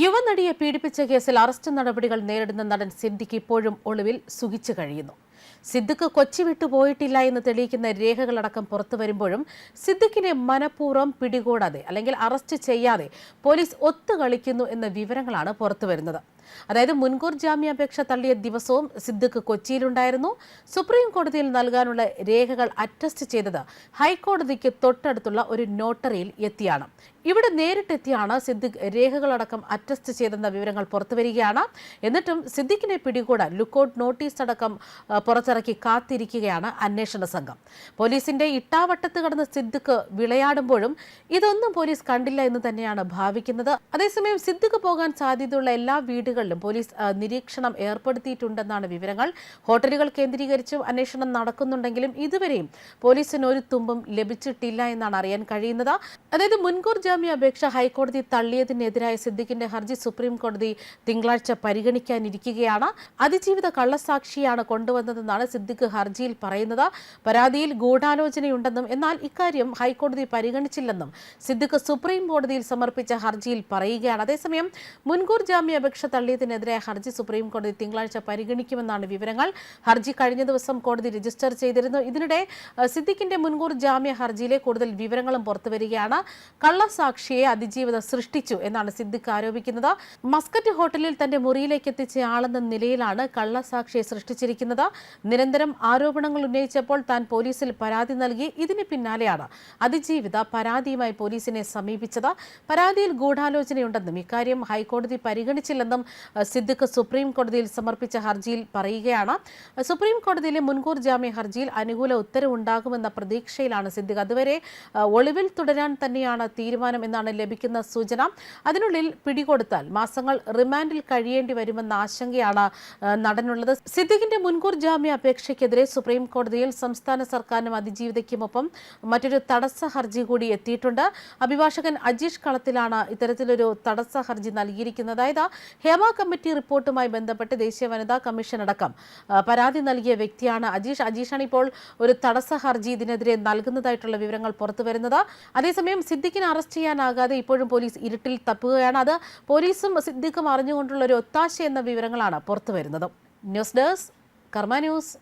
യുവനടിയെ പീഡിപ്പിച്ച കേസിൽ അറസ്റ്റ് നടപടികൾ നേരിടുന്ന നടൻ സിദ്ദിഖ് ഇപ്പോഴും ഒളിവിൽ സുഖിച്ചു കഴിയുന്നു. സിദ്ദിഖ് കൊച്ചി വിട്ടു പോയിട്ടില്ല എന്ന് തെളിയിക്കുന്ന രേഖകളടക്കം പുറത്തു വരുമ്പോഴും സിദ്ദിഖിനെ മനഃപൂർവം പിടികൂടാതെ അല്ലെങ്കിൽ അറസ്റ്റ് ചെയ്യാതെ പോലീസ് ഒത്തുകളിക്കുന്നു എന്ന വിവരങ്ങളാണ് പുറത്തു വരുന്നത്. അതായത് മുൻകൂർ ജാമ്യാപേക്ഷ തള്ളിയ ദിവസവും സിദ്ദിഖ് കൊച്ചിയിലുണ്ടായിരുന്നു. സുപ്രീം കോടതിയിൽ നൽകാനുള്ള രേഖകൾ അറ്റസ്റ്റ് ചെയ്തത് ഹൈക്കോടതിക്ക് തൊട്ടടുത്തുള്ള ഒരു നോട്ടറിയിൽ എത്തിയാണ്. ഇവിടെ നേരിട്ടെത്തിയാണ് സിദ്ദിഖ് രേഖകളടക്കം അറ്റസ്റ്റ് ചെയ്തെന്ന വിവരങ്ങൾ പുറത്തുവരികയാണ് എന്നിട്ടും സിദ്ദിഖിനെ പിടികൂടാൻ ലുക്കൌട്ട് നോട്ടീസ് അടക്കം പുറത്തിറക്കി കാത്തിരിക്കുകയാണ് അന്വേഷണ സംഘം. പോലീസിന്റെ ഇട്ടാവട്ടത്ത് കടന്ന് സിദ്ദിഖ് വിളയാടുമ്പോഴും ഇതൊന്നും പോലീസ് കണ്ടില്ല എന്ന് തന്നെയാണ് ഭാവിക്കുന്നത്. അതേസമയം സിദ്ദിഖ് പോകാൻ സാധ്യതയുള്ള എല്ലാ വീടുകളിലും പോലീസ് നിരീക്ഷണം ഏർപ്പെടുത്തിയിട്ടുണ്ടെന്നാണ് വിവരങ്ങൾ. ഹോട്ടലുകൾ കേന്ദ്രീകരിച്ചും അന്വേഷണം നടക്കുന്നുണ്ടെങ്കിലും ഇതുവരെയും പോലീസിന് ഒരു തുമ്പും ലഭിച്ചിട്ടില്ല എന്നാണ് അറിയാൻ കഴിയുന്നത്. അതായത് മുൻകൂർ ജാമ്യാപേക്ഷ ഹൈക്കോടതി തള്ളിയതിനെതിരായ സിദ്ദിഖിന്റെ ഹർജി സുപ്രീം കോടതി തിങ്കളാഴ്ച പരിഗണിക്കാനിരിക്കുകയാണ്. അതിജീവിത കള്ളസാക്ഷിയാണ് കൊണ്ടുവന്നതെന്നാണ് സിദ്ദിഖ് ഹർജിയിൽ പറയുന്നത്. പരാതിയിൽ ഗൂഢാലോചനയുണ്ടെന്നും എന്നാൽ ഇക്കാര്യം ഹൈക്കോടതി പരിഗണിച്ചില്ലെന്നും സിദ്ദിഖ് സുപ്രീം കോടതിയിൽ സമർപ്പിച്ച ഹർജിയിൽ പറയുകയാണ്. അതേസമയം മുൻകൂർ ജാമ്യാപേക്ഷ തള്ളിയതിനെതിരെ ഹർജി സുപ്രീം കോടതി തിങ്കളാഴ്ച പരിഗണിക്കുമെന്നാണ് വിവരങ്ങൾ. ഹർജി കഴിഞ്ഞ ദിവസം കോടതി രജിസ്റ്റർ ചെയ്തിരുന്നു. ഇതിനിടെ സിദ്ദിഖിന്റെ മുൻകൂർ ജാമ്യ ഹർജിയിലെ കൂടുതൽ വിവരങ്ങളും പുറത്തുവരികയാണ് കള്ളസാക്ഷിയെ അതിജീവിത സൃഷ്ടിച്ചു എന്നാണ് സിദ്ദിഖ് ആരോപിക്കുന്നത്. മസ്കറ്റ് ഹോട്ടലിൽ തന്റെ മുറിയിലേക്ക് എത്തിച്ച ആളെന്ന നിലയിലാണ് കള്ളസാക്ഷിയെ സൃഷ്ടിച്ചിരിക്കുന്നത്. നിരന്തരം ആരോപണങ്ങൾ ഉന്നയിച്ചപ്പോൾ താൻ പോലീസിൽ പരാതി നൽകി. ഇതിന് പിന്നാലെയാണ് അതിജീവിത പരാതിയുമായി പോലീസിനെ സമീപിച്ചത്. പരാതിയിൽ ഗൂഢാലോചനയുണ്ടെന്നും ഇക്കാര്യം ഹൈക്കോടതി പരിഗണിച്ചില്ലെന്നും സിദ്ദിഖ് സുപ്രീം കോടതിയിൽ സമർപ്പിച്ച ഹർജിയിൽ പറയുകയാണ്. സുപ്രീം കോടതിയിലെ മുൻകൂർ ജാമ്യ ഹർജിയിൽ അനുകൂല ഉത്തരവുണ്ടാകുമെന്ന പ്രതീക്ഷയിലാണ് സിദ്ദിഖ് അതുവരെ ഒളിവിൽ തുടരാൻ തന്നെയാണ് തീരുമാനം എന്നാണ് ലഭിക്കുന്ന സൂചന. അതിനുള്ളിൽ പിടികൊടുത്താൽ മാസങ്ങൾ റിമാൻഡിൽ കഴിയേണ്ടി വരുമെന്ന ആശങ്കയാണ് നടനുള്ളത്. സിദ്ദിഖിന്റെ മുൻകൂർ ജാമ്യ അപേക്ഷയ്ക്കെതിരെ സുപ്രീം കോടതിയിൽ സംസ്ഥാന സർക്കാരിനും അതിജീവിതയ്ക്കുമൊപ്പം മറ്റൊരു തടസ്സ ഹർജി കൂടി എത്തിയിട്ടുണ്ട്. അഭിഭാഷകൻ അജീഷ് കളത്തിലാണ് ഇത്തരത്തിലൊരു തടസ്സ ഹർജി നൽകിയിരിക്കുന്നത്. അതായത് ഹേമ കമ്മിറ്റി റിപ്പോർട്ടുമായി ബന്ധപ്പെട്ട് ദേശീയ വനിതാ കമ്മീഷൻ അടക്കം പരാതി നൽകിയ വ്യക്തിയാണ് അജീഷ്. അജീഷാണ് ഇപ്പോൾ ഒരു തടസ്സ ഹർജി ഇതിനെതിരെ നൽകുന്നതായിട്ടുള്ള വിവരങ്ങൾ പുറത്തു വരുന്നത്. അതേസമയം സിദ്ദിഖിനെ അറസ്റ്റ് ചെയ്യാനാകാതെ ഇപ്പോഴും പോലീസ് ഇരുട്ടിൽ തപ്പുകയാണ്. അത് പോലീസും സിദ്ദിഖും അറിഞ്ഞുകൊണ്ടുള്ള ഒരു ഒത്താശ എന്ന വിവരങ്ങളാണ് പുറത്തു വരുന്നത്. News desk Karma news.